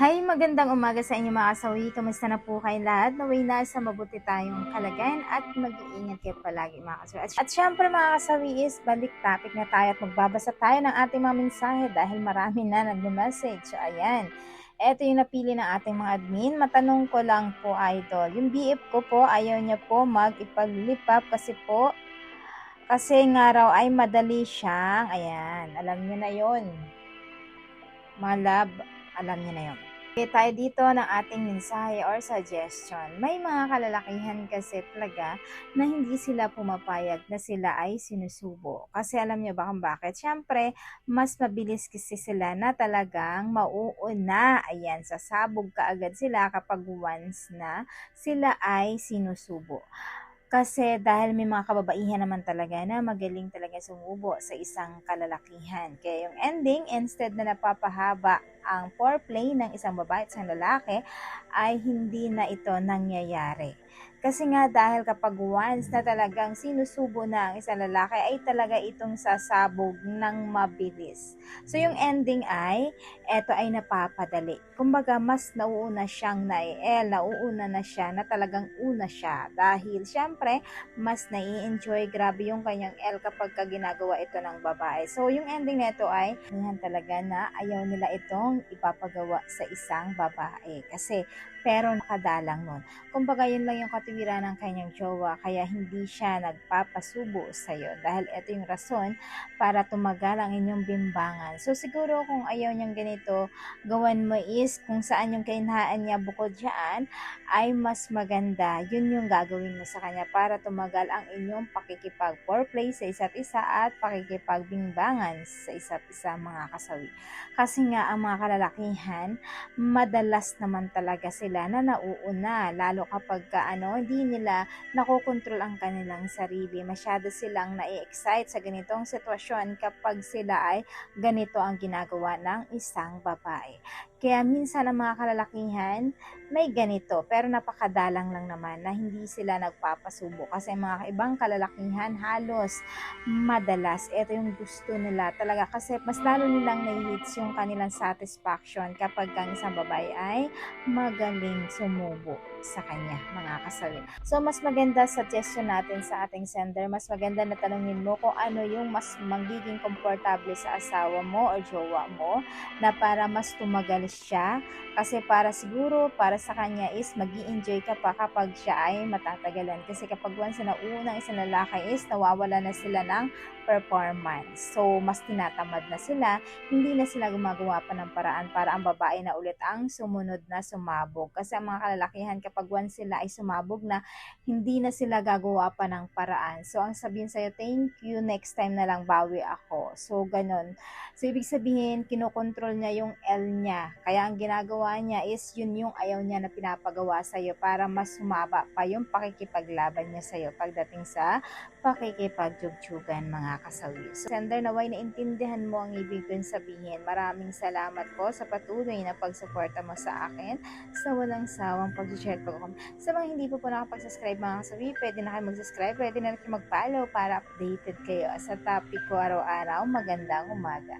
Hi, magandang umaga sa inyo mga kasawi. Kamusta na po kayo lahat? Naway na sa mabuti tayong kalagayan at mag-iingat kayo palagi mga kasawi. At, at syempre mga kasawi is balik topic na tayo at magbabasa tayo ng ating mga mensahe dahil marami na nag-message. Ayan, eto yung napili ng ating mga admin. Matanong ko lang po idol, yung BF ko po ayaw niya po mag-ipaglipap kasi po kasi nga raw ay madali siyang, ayan, alam niyo na yon mga love, alam niyo na yon. Okay, tayo dito ng ating mensahe or suggestion. May mga kalalakihan kasi talaga na hindi sila pumapayag na sila ay sinusubo. Kasi alam niyo ba kung bakit? Siyempre, mas mabilis kasi sila na talagang mauuna. Ayan, sasabog kaagad sila kapag once na sila ay sinusubo. Kasi dahil may mga kababaihan naman talaga na magaling talaga sumubo sa isang kalalakihan. Kaya yung ending, instead na napapahaba ang foreplay ng isang babae at isang lalaki, ay hindi na ito nangyayari. Kasi nga dahil kapag once na talagang sinusubo na ang isang lalaki ay talaga itong sasabog ng mabilis. So yung ending ay, eto ay napapadali. Kumbaga mas nauuna siyang naiel, nauuna na siya na talagang una siya. Dahil syempre, mas nai-enjoy grabe yung kanyang L kapag ka ginagawa ito ng babae. So yung ending nito ay, niyan talaga na ayaw nila itong ipapagawa sa isang babae. Kasi pero nakadalang nun. Kumbaga yun lang yung katuwiran ng kanyang jowa kaya hindi siya nagpapasubo sa iyo dahil ito yung rason para tumagal ang inyong bimbangan. So siguro kung ayaw niyang ganito, gawan mo is kung saan yung kainahaan niya bukod dyan ay mas maganda. Yun yung gagawin mo sa kanya para tumagal ang inyong pakikipag foreplay sa isa't isa at pakikipagbimbangan sa isa't isa mga kasawi. Kasi nga ang mga kalalakihan, madalas naman talaga sila na nauuna lalo kapag ka, ano, hindi nila nakokontrol ang kanilang sarili. Masyado silang na-excite sa ganitong sitwasyon kapag sila ay ganito ang ginagawa ng isang babae. Kaya minsan ang mga kalalakihan may ganito pero napakadalang lang naman na hindi sila nagpapasubo kasi mga ibang kalalakihan halos madalas ito yung gusto nila talaga kasi mas lalo nilang nai-hits yung kanilang satisfaction kapag ang isang babae ay magaling sumubo sa kanya mga kasawi. So mas maganda suggestion natin sa ating sender, mas maganda na tanungin mo kung ano yung mas magiging komportable sa asawa mo o jowa mo na para mas tumagal siya. Kasi para siguro para sa kanya is mag enjoy ka pa kapag siya ay matatagalan. Kasi kapag once na unang isang lalaki is nawawala na sila ng performance. So mas tinatamad na sila. Hindi na sila gumagawa pa ng paraan para ang babae na ulit ang sumunod na sumabog. Kasi ang mga kalalakihan kapag once sila ay sumabog na hindi na sila gagawa pa ng paraan. So ang sabihin sa'yo thank you next time na lang bawi ako. So ganun. So ibig sabihin kinokontrol niya yung L niya kaya ang ginagawa niya is yun yung ayaw niya na pinapagawa sa iyo para mas sumaba pa yung pakikipaglaban niya sa iyo pagdating sa pakikipagjugjugan mga kasawi. So, sender naway naintindihan mo ang ibig kong sabihin. Maraming salamat po sa patuloy na pagsuporta mo sa akin sa walang sawang pag-share ko. Sa mga hindi po po nakapag-subscribe mga kasawi, pwede na kayo mag-subscribe, pwede na kayo mag-follow para updated kayo sa topic ko araw-araw. Magandang umaga.